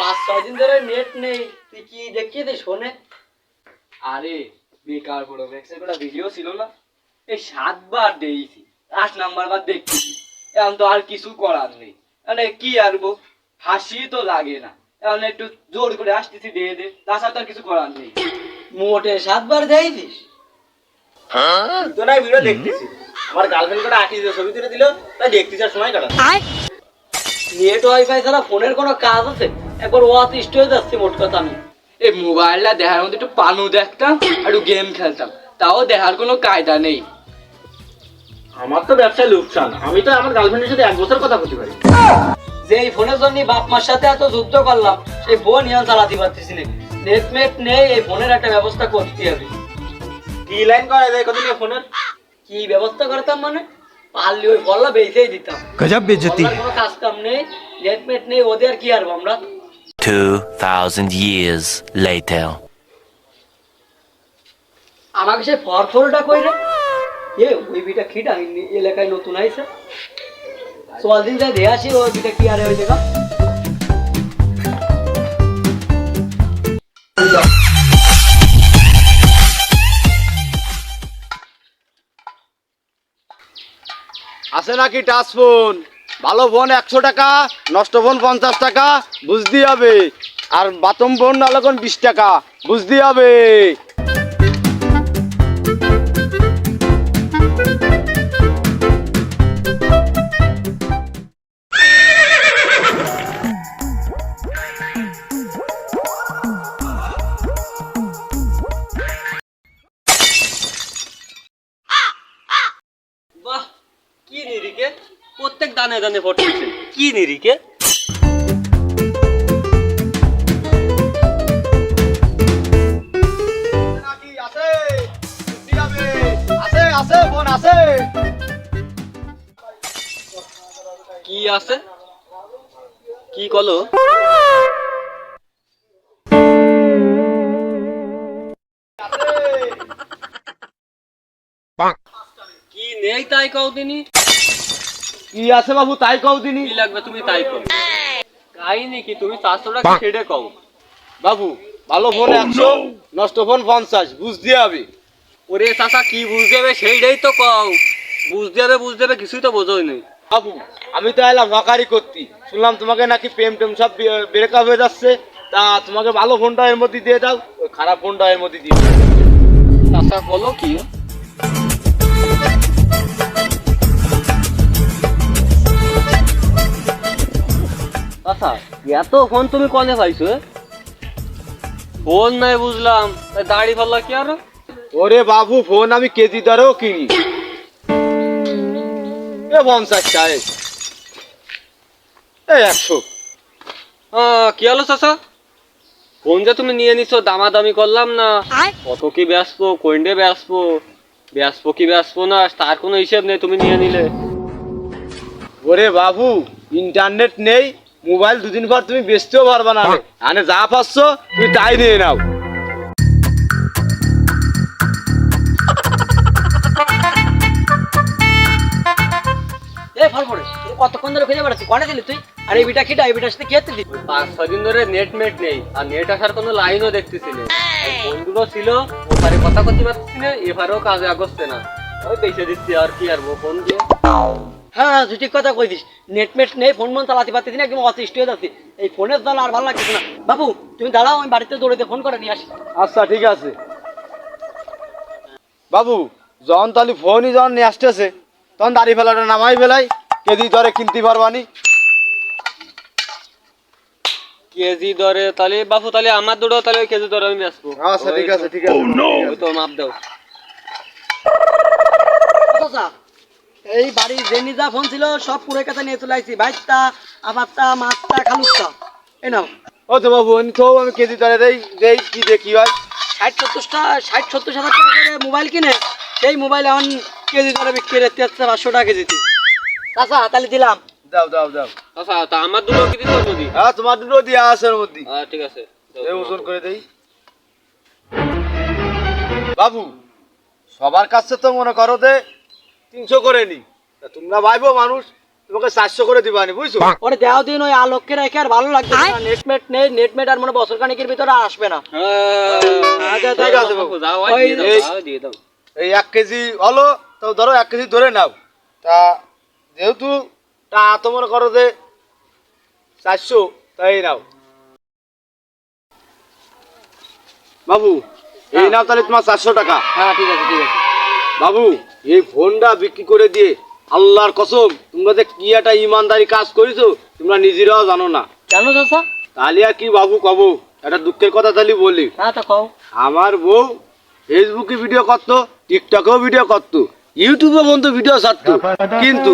পাঁচ ছয় দিন ধরে নেট নেই। তুই কি দেখিয়ে শোনে। আরে বেকার বড় ভ্যাক্সের একটা ভিডিও ছিল না। এই সাতবার দিয়েছি আট নাম্বার বার দেখতেছি এখন তো আর কিছু করার নেই। মানে কি আরবো হাসি তো লাগে না। এখন একটু জোর করে আসতেছি দিয়ে দে। তাছাড়া তো আর কিছু করার নেই। মোটে সাতবার দেয়ছিস তো না ভিডিও দেখতেছি। আমার গার্লফ্রেন্ড করে আটি ছবি তুলে দিল তাই দেখতেছি আর সময় কাটাচ্ছে। নেট ওয়াইফাই ছাড়া ফোনের কোনো কাজ আছে? একবার অতিষ্ঠ হয়ে যাচ্ছি মোট কথা আমি। এই মোবাইলটা দেখার মধ্যে একটু পানু দেখতাম আর একটু গেম খেলতাম। তাও দেখার কোনো কায়দা নেই। আমার তো ব্যবসা লোকসান আমি তো আমার গার্লফ্রেন্ডের সাথে এক বছর কথা বলতে পারি। যে এই ফোনের জন্য বাপ মার সাথে এত যুদ্ধ করলাম সেই বোন ইয়ান চালাতে পারতেছি না। নেটমেট নেই এই ফোনের একটা ব্যবস্থা করতে হবে। কি লাইন করা যায় কত ফোনের কি ব্যবস্থা করতাম মানে? পারলে ওই বললা বেঁচেই দিতাম। গজব বেজতি কোনো কাজ কাম নেই নেটমেট নেই ওদের কি আর আমরা? 2,000 years later. আমাকে সে রে? এ ওই বিটা এই এলাকায় নতুন আইছে। সোয়াল দিন যাই দিয়ে আসি ওই বিটা কি আরে ওই দেখা আছে নাকি টাচ ফোন? ভালো ফোন একশো টাকা, নষ্ট ফোন পঞ্চাশ টাকা, বুঝতে হবে। আর বাতম ফোন নালকন বিশ টাকা, বুঝতে হবে। প্রত্যেক দানে দানে কি আছে আছে ফোন আছে কি আছে? কি কলো? কি নেই তাই কও দিনি কি আছে বাবু তাই কও দিনি কি লাগবে তুমি তাই কও। কাহিনী কি তুমি চারশোটা ছেড়ে কও। বাবু ভালো ফোন একশো নষ্ট ফোন পঞ্চাশ বুঝতে হবে। ওরে চাচা কি বুঝতে হবে সেইটাই তো কও। বুঝতে হবে বুঝতে হবে কিছুই তো বোঝোই নেই। বাবু আমি তো এলাম নকারি করতি। শুনলাম তোমাকে নাকি প্রেম টেম সব ব্রেকআপ হয়ে যাচ্ছে। তা তোমাকে ভালো ফোনটা এর মধ্যে দিয়ে দাও ওই খারাপ ফোনটা এর মধ্যে দিয়ে দাও। চাচা বলো কি? চাচা এত ফোন তুমি কনে পাইছো ফোন নাই বুঝলাম দাড়ি ফাল্লা কি আর? ওরে বাবু ফোন আমি কেজি দরেও কিনি। এ পঞ্চাশ টাকা এই একশো। আহ, কি হলো চাচা? ফোন যে তুমি নিয়ে নিছো দামাদামি করলাম না। কত কি বেসবো কোয়েন্ডে বেসবো বেসবো কি বেসবো না তার কোনো হিসেব নেই তুমি নিয়ে নিলে। ওরে বাবু ইন্টারনেট নেই মোবাইল দুদিন পর তুমি বেচতেও পারবা না। আনে যা পাচ্ছ তুমি তাই নিয়ে নাও। কতক্ষণ ধরে খুঁজে বেড়াচ্ছিস কনে দিলি তুই? আর এই বিটা খিটা এই বিটার সাথে কি হচ্ছে দিবি পাঁচ ছয় দিন ধরে নেট মেট নেই। আর নেট আসার কোনো লাইনও দেখতেছি না। ফোনগুলো ছিল ওপারে কথা করতে পারছি না এবারেও কাজে আগস্তে না। ওই বেঁচে দিচ্ছি আর কি আর ফোন দিয়ে। হ্যাঁ তুই ঠিক কথা কই দিস নেট মেট নেই ফোন মন চালাতে পারতেছি না একদম অতিষ্ঠ হয়ে যাচ্ছি। এই ফোনের জ্বালা আর ভালো লাগতেছে না। বাবু তুমি দাঁড়াও আমি বাড়িতে দৌড়ে ফোন করে নিয়ে আসি। আচ্ছা ঠিক আছে। বাবু যখন তাহলে ফোনই যখন নিয়ে আসতেছে তখন দাড়ি ফেলাটা নামাই ফেলাই কেজি দরে কিনতে পারবানি কেজি দরে তাহলে বাবু তাহলে আমার দুটো তাহলে ওই কেজি দরে আমি বেসবো আচ্ছা ঠিক আছে ঠিক আছে। তো মাপ দাও এই বাড়ির জেনি যা ফোন ছিল সব পুরো কথা নিয়ে চলে আসছি ভাইটা আবারটা মাছটা খালুকটা এ নাও। ও তো বাবু আমি তো আমি কেজি দরে দেই দেই কি দেখি হয়। ষাট সত্তরটা ষাট সত্তর হাজার টাকা করে মোবাইল কিনে সেই মোবাইল এখন কেজি ধরে বিক্রি করতে হচ্ছে পাঁচশো টাকা কেজিতে। চাচা তাহলে দিলাম। দাও দাও দাও। আচ্ছা তা আমার দুটো কি দিচ্ছ যদি। হ্যাঁ তোমার দুটো দিয়ে আছে মধ্যে। হ্যাঁ ঠিক আছে। এই ওজন করে দেই। বাবু সবার কাছে তো মনে করো যে তিনশো করে নি। তোমরা ভাইবো মানুষ তোমাকে চারশো করে দিবানি বুঝছ? ওরে দেওয়া দিন ওই আলোককে রেখে আর ভালো লাগছে না। নেটমেট নেই নেটমেট আর মানে বছর খানিকের ভিতরে আসবে না। আচ্ছা, ঠিক আছে বাবু। যাও আর ওই- দিয়ে দাও, এই- এক কেজি হলো তো ধরো এক কেজি ধরে নাও। তা যেহেতু তা তো মনে করো যে চারশো তাই নাও। বাবু এই নাও তাহলে তোমার চারশো টাকা। হ্যাঁ ঠিক আছে ঠিক আছে। বাবু এই ফোনটা বিক্রি করে দিয়ে আল্লাহর কসম তোমরা যে কি একটা ইমানদারি কাজ করেছ তোমরা নিজেরাও জানো না। কেন চাচা? তাহলে আর কি বাবু কব? একটা দুঃখের কথা তাহলে বলি। হ্যাঁ তা কও। আমার বউ ফেসবুকে ভিডিও করতো টিকটকেও ভিডিও করতো ইউটিউবে বন্ধু ভিডিও ছাড়তো। কিন্তু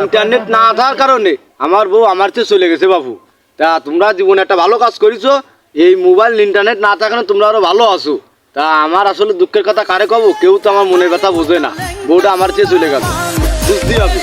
ইন্টারনেট না থাকার কারণে আমার বউ আমার চেয়ে চলে গেছে বাবু। তা তোমরা জীবনে একটা ভালো কাজ করেছ এই মোবাইল ইন্টারনেট না থাকার তোমরা আরও ভালো আছো। তা আমার আসলে দুঃখের কথা কারে কব? কেউ তো আমার মনের কথা বোঝে না। বউটা আমার চেয়ে চলে গেল। বুঝতেই হবে।